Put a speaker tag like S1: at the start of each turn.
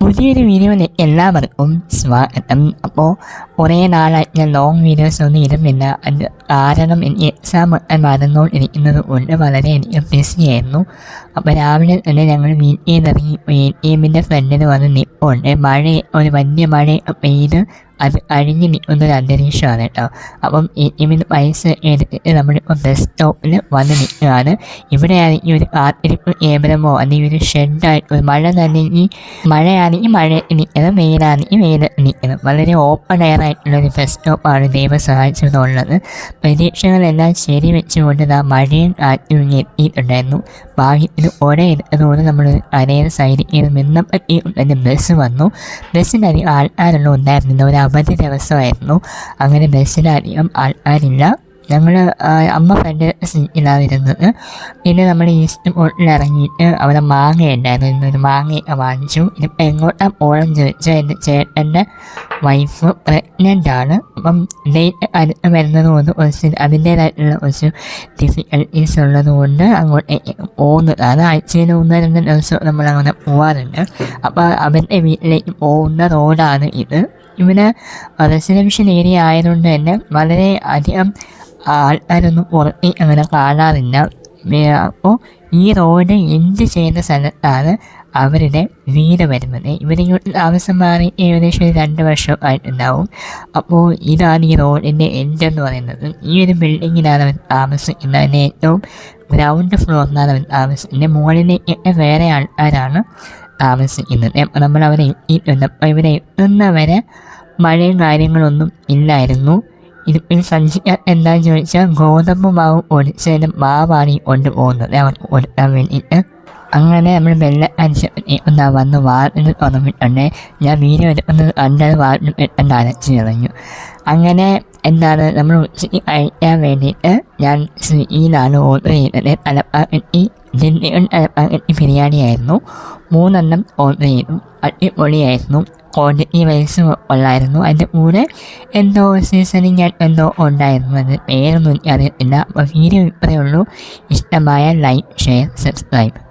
S1: പുതിയൊരു വീഡിയോയിലേക്ക് എല്ലാവർക്കും സ്വാഗതം. അപ്പോൾ കുറേ നാളായി ഞാൻ ലോങ് വീഡിയോസ് ഒന്നും ഇരുന്നില്ല അത് കാരണം എനിക്ക് എക്സാം ഒക്കെ നടന്നുകൊണ്ടിരിക്കുന്നത് കൊണ്ട് വളരെ എനിക്ക് ബിസിയായിരുന്നു അപ്പോൾ രാവിലെ തന്നെ ഞങ്ങൾ വീട്ടിൽ നിന്നിറങ്ങി എ ടി എമ്മിന്റെ ഫ്രണ്ടിൽ വന്ന് നിൽപ്പുണ്ട് മഴ ഒരു വലിയ മഴ പെയ്ത് അഴിഞ്ഞ് നിൽക്കുന്ന ഒരു അന്തരീക്ഷമാണ് കേട്ടോ അപ്പം ഇവന് പൈസ എടുത്തിട്ട് നമ്മളിപ്പോൾ ബസ് സ്റ്റോപ്പിൽ വന്ന് നിൽക്കുകയാണ്. ഇവിടെയാണെങ്കിൽ ഒരു കാത്തിരിപ്പ് കേന്ദ്രമോ അല്ലെങ്കിൽ ഒരു ഷെഡായിട്ട് ഒരു മഴ നനഞ്ഞ് മഴയാണെങ്കിൽ മഴ നിൽക്കണം വെയിലാണെങ്കിൽ വെയിൽ നിൽക്കണം വളരെ ഓപ്പൺ എയർ ആയിട്ടുള്ള ഒരു ബസ് സ്റ്റോപ്പാണ് ദൈവം സഹായിച്ചതുള്ളത് പ്രതീക്ഷകളെല്ലാം ശരി വെച്ചുകൊണ്ട് ആ മഴയും കാറ്റും എത്തിയിട്ടുണ്ടായിരുന്നു ഭാഗ്യത്തിന് ഒരേ എടുത്തതുകൊണ്ട് നമ്മൾ കരയുടെ സൈഡിൽ നിന്ന് നിന്നപ്പറ്റി തന്നെ ബസ് വന്നു. ബസ്സിനധികം ആൾക്കാരുള്ള ഉണ്ടായിരുന്നില്ല ഒരു അവധി ദിവസമായിരുന്നു. അങ്ങനെ ബസ്സിലധികം ആൾക്കാരില്ല ഞങ്ങൾ അമ്മ ഫ്രണ്ട് സീറ്റിലായിരുന്നത് പിന്നെ നമ്മൾ ഈസ്റ്റ് ബോട്ടിൽ ഇറങ്ങിയിട്ട് അവിടെ മാങ്ങ ഉണ്ടായിരുന്നു. ഒരു മാങ്ങയൊക്കെ വാങ്ങിച്ചു. ഇതിപ്പോൾ എങ്ങോട്ടാ പോകണം ചോദിച്ചാൽ എന്റെ ചേട്ടന്റെ വൈഫ് പ്രഗ്നന്റ് ആണ്. അപ്പം ഡേറ്റ് അടുത്ത് വരുന്നത് കൊണ്ട് കുറച്ച് അതിന്റേതായിട്ടുള്ള കുറച്ച് ഡിഫിക്കൽട്ടീസ് ഉള്ളത് കൊണ്ട് അങ്ങോട്ടേക്ക് അത് ആഴ്ചയിൽ ഒന്ന് രണ്ട് ദിവസം നമ്മൾ അങ്ങനെ പോകാറുണ്ട് അപ്പോൾ അവന്റെ വീട്ടിലേക്ക് പോകുന്ന റോഡാണ് ഇത്. ഇവിടെ റെസിഡൻഷ്യൽ ഏരിയ ആയതുകൊണ്ട് തന്നെ വളരെ അധികം ആൾക്കാരൊന്നും പുറത്ത് അങ്ങനെ കാണാറില്ല. അപ്പോൾ ഈ റോഡ് എന്ത് ചെയ്യുന്ന സ്ഥലത്താണ് അവരുടെ വീട് വരുന്നത്. ഇവരിങ്ങോട്ട് താമസം മാറി ഏകദേശം ഒരു രണ്ട് വർഷം ആയിട്ടുണ്ടാവും അപ്പോൾ ഇതാണ് ഈ റോഡിന്റെ എൻഡ് എന്ന് പറയുന്നത്. ഈ ഒരു ബിൽഡിങ്ങിലാണ് അവർ താമസിക്കുന്നത്. അതിന്റെ ഏറ്റവും ഗ്രൗണ്ട് ഫ്ലോറിലാണ് അവർ താമസിക്കുന്നത്. മുകളിലേക്ക് വേറെ ആൾക്കാരാണ് താമസിക്കുന്നത്. നമ്മൾ അവരെ എത്തിയിട്ടുണ്ട് അപ്പോൾ ഇവരെ എത്തുന്നവരെ മഴയും കാര്യങ്ങളൊന്നും ഇല്ലായിരുന്നു. ഇതിപ്പോൾ സഞ്ചിക്കാൻ എന്താണെന്ന് ചോദിച്ചാൽ ഗോതമ്പ് മാവ് ഒടിച്ചതിന്റെ മാവാണ് ഈ കൊണ്ട് പോകുന്നത്. അവർക്ക് കൊടുക്കാൻ വേണ്ടിയിട്ട് അങ്ങനെ നമ്മൾ വെള്ളം അടിച്ച് ഒന്ന് വന്ന് വാർന്ന് തുറന്നിട്ടുണ്ട്. ഞാൻ വീഡിയോ എടുക്കുന്നത് കണ്ടത് വാർന്ന് പെട്ടെന്ന് അരച്ചു നിറഞ്ഞു അങ്ങനെ എന്താണ് നമ്മൾ ഉച്ചയ്ക്ക് കഴിക്കാൻ വേണ്ടിയിട്ട് ഞാൻ സ്വിഗ്ഗിയിലാണ് ഓർഡർ ചെയ്തത്. തലപ്പാക്കട്ടി ജില്ലകൾ തലപ്പാക്കട്ടി ബിരിയാണി ആയിരുന്നു മൂന്നെണ്ണം ഓർഡർ അടിപൊളിയായിരുന്നു. ക്വാണ്ടിറ്റി വൈസ് ഉള്ളായിരുന്നു. അതിന്റെ കൂടെ എന്തോ സീസണിങ് ഞാൻ എന്തോ ഉണ്ടായിരുന്നു. അത് പേരൊന്നും എനിക്ക് അറിയത്തില്ല അപ്പോൾ വീഡിയോ ഇത്രയേ ഉള്ളൂ. ഇഷ്ടമായ ലൈക്ക് ഷെയർ സബ്സ്ക്രൈബ്